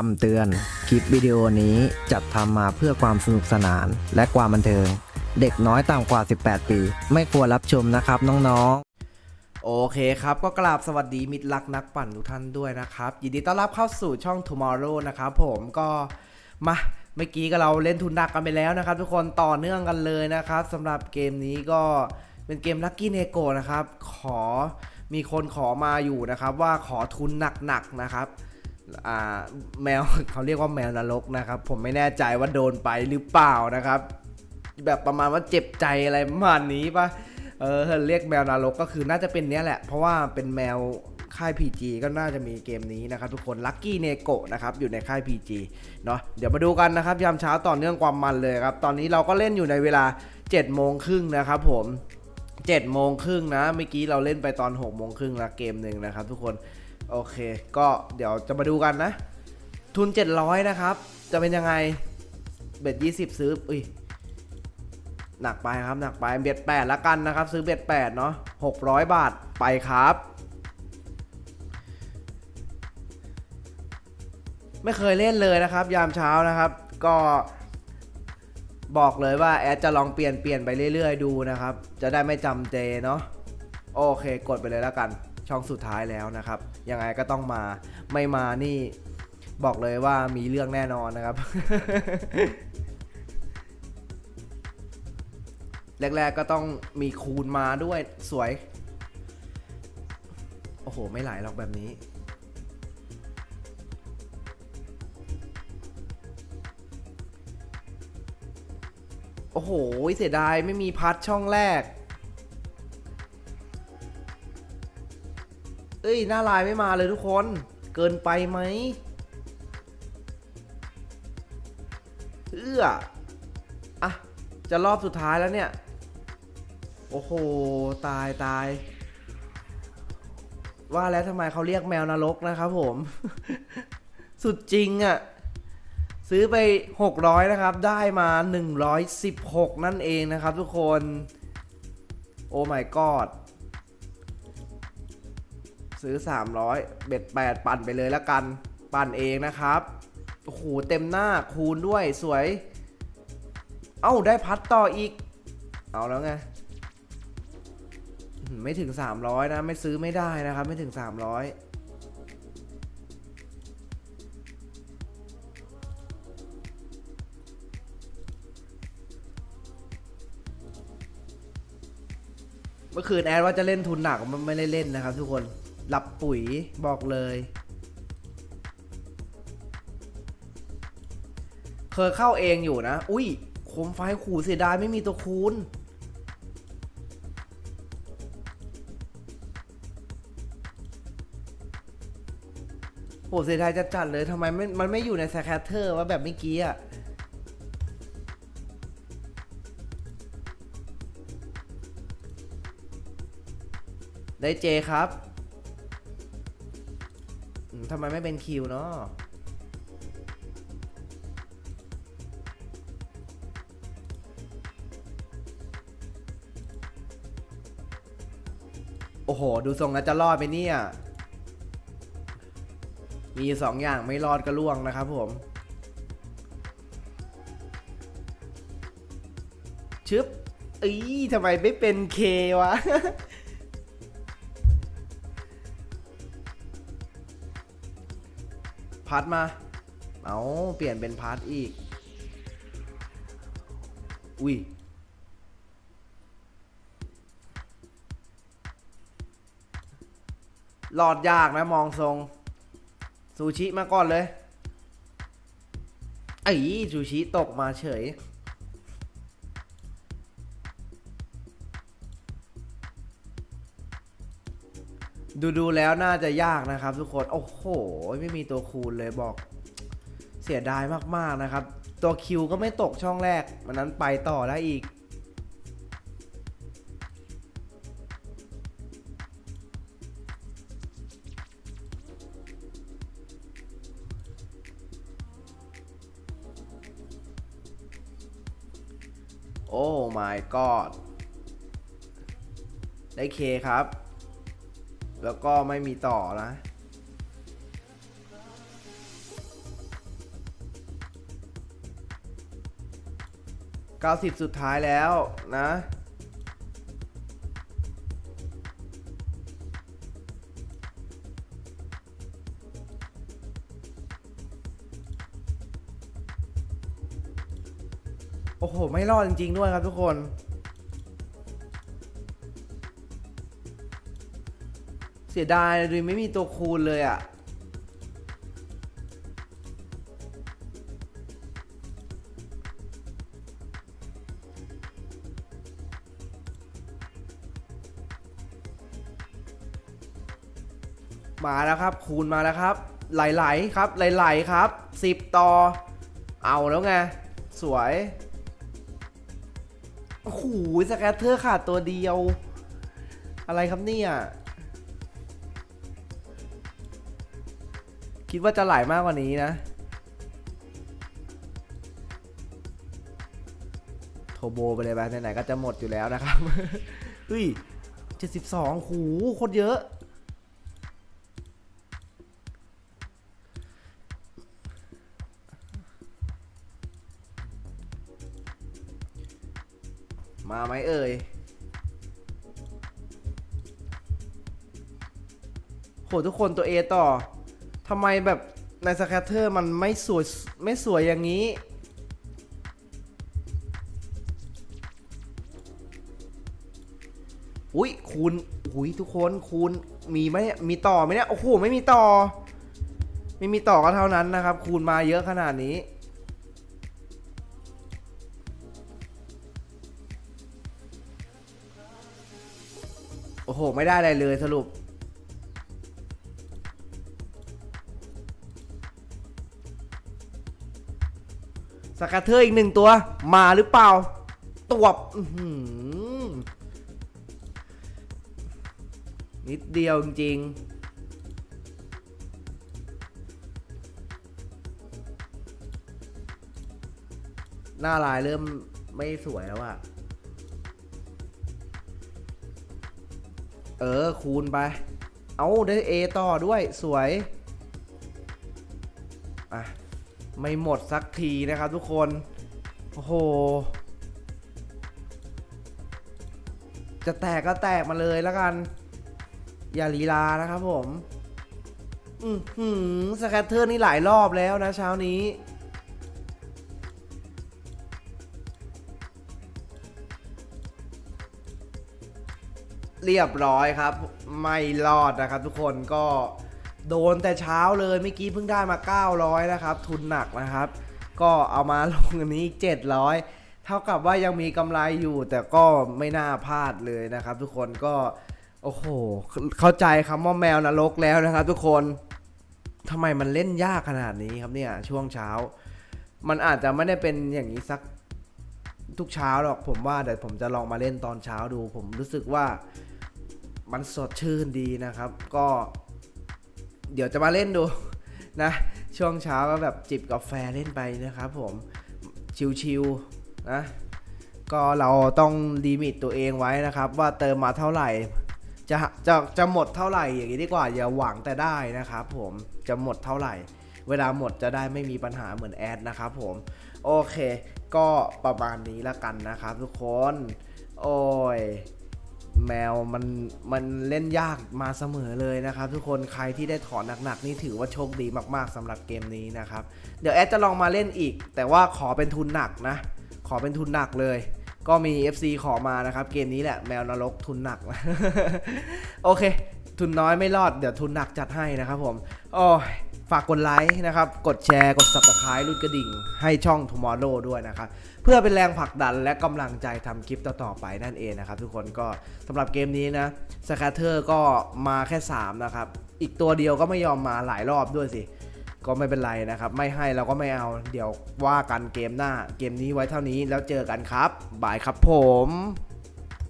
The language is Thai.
คำเตือน คลิปวิดีโอนี้จัดทำมาเพื่อความสนุกสนานและความบันเทิง เด็กน้อยต่ำกว่า 18 ปี ไม่ควรรับชมนะครับน้องๆ โอเคครับก็กราบสวัสดีมิตรรักนักปั่นทุกท่านด้วยนะครับ ยินดีต้อนรับเข้าสู่ช่อง Tomorrow นะครับผมก็มาเมื่อกี้ก็เราเล่นทุนดักกันไปแล้วนะครับ ทุกคนต่อเนื่องกันเลยนะครับสำหรับเกมนี้ก็เป็นเกม Lucky n e g o นะครับ ขอมีคนขอมาอยู่นะครับ ว่าขอทุนหนักๆนะครับ แมวเขาเรียกว่าแมวนรกนะครับ ผมไม่แน่ใจว่าโดนไปหรือเปล่านะครับ แบบประมาณว่าเจ็บใจอะไรประมาณนี้ปะเออเรียกแมวนรกก็คือน่าจะเป็นเนี้ยแหละ เพราะว่าเป็นแมวค่าย PG ก็น่าจะมีเกมนี้นะครับทุกคนลัคกี้เนโกะนะครับอยู่ในค่าย PG เนาะเดี๋ยวมาดูกันนะครับยามเช้าต่อเนื่องความมันเลยครับ ตอนนี้เราก็เล่นอยู่ในเวลา7โมงครึ่งนะครับผม7โมงครึ่งนะเมื่อกี้เราเล่นไปตอน6โมงครึ่งละเกมหนึ่งนะครับทุกคน โอเค ก็เดี๋ยวจะมาดูกันนะ ทุน 700 นะครับ จะเป็นยังไง เบ็ด 20 ซื้อ อุ้ย หนักไปครับ หนักไป เบ็ด8ละกันนะครับ ซื้อเบ็ด8เนาะ600 บาท ไปครับ ไม่เคยเล่นเลยนะครับ ยามเช้านะครับ ก็บอกเลยว่าแอดจะลองเปลี่ยนเปลี่ยนไปเรื่อยๆดูนะครับ จะได้ไม่จำเจเนาะ โอเค กดไปเลยแล้วกัน ช่องสุดท้ายแล้วนะครับ ยังไงก็ต้องมาไม่มานี่บอกเลยว่ามีเรื่องแน่นอนนะครับ แรกๆก็ต้องมีคูณมาด้วยสวย โอ้โห ไม่ไหลหรอกแบบนี้โอ้โห เสียดายไม่มีพัดช่องแรก เอ้ย หน้าลายไม่มาเลยทุกคน เกินไปไหมเอื้ออะ จะรอบสุดท้ายแล้วเนี่ย โอ้โห ตายตาย ว่าแล้วทำไมเขาเรียกแมวนรกนะครับผม สุดจริงอะ่ะ ซื้อไป 600 นะครับ ได้มา 116 นั่นเองนะครับทุกคน โอ้ my god ซื้อ 300 เบ็ด8 ปั่นไปเลยละกัน ปั่นเองนะครับ โอ้โห เต็มหน้าคูณด้วยสวย เอ้า ได้พัดต่ออีก เอาแล้วไง ไม่ถึง 300 นะ ไม่ซื้อไม่ได้นะครับ ไม่ถึง 300เมื่อคืนแอดว่าจะเล่นทุนหนักมันไม่ได้เล่นนะครับทุกคน หลับปุ๋ยบอกเลย เคยเข้าเองอยู่นะ อุ้ยโคมไฟขู่เสียดายไม่มีตัวคูณโหเสียดายจะจัดเลยทำไมไม่มันไม่อยู่ในสแคตเตอร์ว่าแบบเมื่อกี้อะได้เจครับำไมไม่เป็นคิวเนาะโอ้โห ดูทรงแล้วจะรอดไปเนี่ย มีสองอย่างไม่รอดก็ล่วงนะครับผม ชึบอีทำไมไม่เป็นเควะ พัดมา เอาเปลี่ยนเป็นพัดอีก อุ้ยหลอดยากนะมองทรง ซูชิมาก่อนเลยไอ้ซูชิตกมาเฉย ดูดูแล้วน่าจะยากนะครับ ทุกคน โอ้โห ไม่มีตัวคูณเลยบอก เสียดายมากๆนะครับ ตัวคิวก็ไม่ตกช่องแรก มันนั้นไปต่อได้อีก โอ้ my god ได้เคครับ แล้วก็ไม่มีต่อนะ เก้าสิบสุดท้ายแล้วนะโอ้โห ไม่รอดจริง ๆ ด้วยครับทุกคน เสียดายเลยไม่มีตัวคูณเลยอะ่ะมาแล้วครับ คูณมาแล้วครับ ไหลๆครับ ไหลๆครับ 10 ต่อ เอาแล้วไง สวย โอ้โหสแกตเตอร์ขาดตัวเดียว อะไรครับเนี่ย คิดว่าจะไหลมากกว่านี้นะโทโบไปเลยไปไหนๆก็จะหมดอยู่แล้วนะครับเฮ้ย72หูโคตรเยอะ มาไหมเอ่ยโหทุกคนตัว A ต่อ ทำไมแบบในสแคตเตอร์มันไม่สวยไม่สวยอย่างนี้ อุ้ยคูณอุ้ยทุกคนคูณมีไหมเนี่ยมีต่อไหมเนี่ย โอ้โห ไม่มีต่อ ไม่มีต่อก็เท่านั้นนะครับ คูณมาเยอะขนาดนี้โอ้โห ไม่ได้อะไรเลยสรุป สกัตเทอร์อีกหนึ่งตัว มาหรือเปล่าตวบนิดเดียวจริงๆ หน้าลายเริ่มไม่สวยแล้วอะเออ คูณไป เอาได้ A ต่อด้วยสวย อะ ไม่หมดสักทีนะครับทุกคน โอ้โห จะแตกก็แตกมาเลยแล้วกัน อย่าลีลานะครับผม อือหือสแคตเตอร์นี่หลายรอบแล้วนะเช้านี้ เรียบร้อยครับ ไม่รอดนะครับทุกคนก็ โดนแต่เช้าเลยเมื่อกี้เพิ่งได้มา 900 นะครับ ทุนหนักนะครับ ก็เอามาลงอันนี้ 700 เท่ากับว่ายังมีกำไรอยู่ แต่ก็ไม่น่าพลาดเลยนะครับ ทุกคนก็โอ้โห เข้าใจคำว่าแมวนรกแล้วนะครับ ทุกคนทำไมมันเล่นยากขนาดนี้ครับเนี่ยช่วงเช้า มันอาจจะไม่ได้เป็นอย่างนี้สักทุกเช้าหรอกผมว่าเดี๋ยวผมจะลองมาเล่นตอนเช้าดู ผมรู้สึกว่ามันสดชื่นดีนะครับ ก็ เดี๋ยวจะมาเล่นดูนะ ช่วงเช้าก็แบบจิบกาแฟเล่นไปนะครับผมชิวๆนะก็เราต้องดีมิตตัวเองไว้นะครับ ว่าเติมมาเท่าไหร่ จะจะจะหมดเท่าไหร่อย่างนี้ดีกว่าอย่าหวังแต่ได้นะครับผมจะหมดเท่าไหร่ เวลาหมดจะได้ไม่มีปัญหาเหมือนแอดนะครับผมโอเค ก็ประมาณนี้ละกันนะครับทุกคน โอ้ย แมวมันมันเล่นยากมาเสมอเลยนะครับ ทุกคนใครที่ได้ถอนหนักๆนี่ถือว่าโชคดีมากๆสำหรับเกมนี้นะครับ เดี๋ยวแอดจะลองมาเล่นอีก แต่ว่าขอเป็นทุนหนักนะ ขอเป็นทุนหนักเลย ก็มี FC ขอมานะครับ เกมนี้แหละแมวนรกทุนหนักโอเค ทุนน้อยไม่รอดเดี๋ยวทุนหนักจัดให้นะครับผมโอ้ยากกดไลค์นะครับ กดแชร์ กด subscribe รุ่นกระดิ่ง ให้ช่อง Tomorrow ด้วยนะครับ เพื่อเป็นแรงผลักดันและกำลังใจทำคลิปต่อๆไปนั่นเองนะครับ ทุกคนก็สำหรับเกมนี้นะสแคเตอร์ก็มาแค่ 3 นะครับ อีกตัวเดียวก็ไม่ยอมมาหลายรอบด้วยสิ ก็ไม่เป็นไรนะครับ ไม่ให้เราก็ไม่เอา เดี๋ยวว่ากันเกมหน้า เกมนี้ไว้เท่านี้แล้วเจอกันครับบายครับผม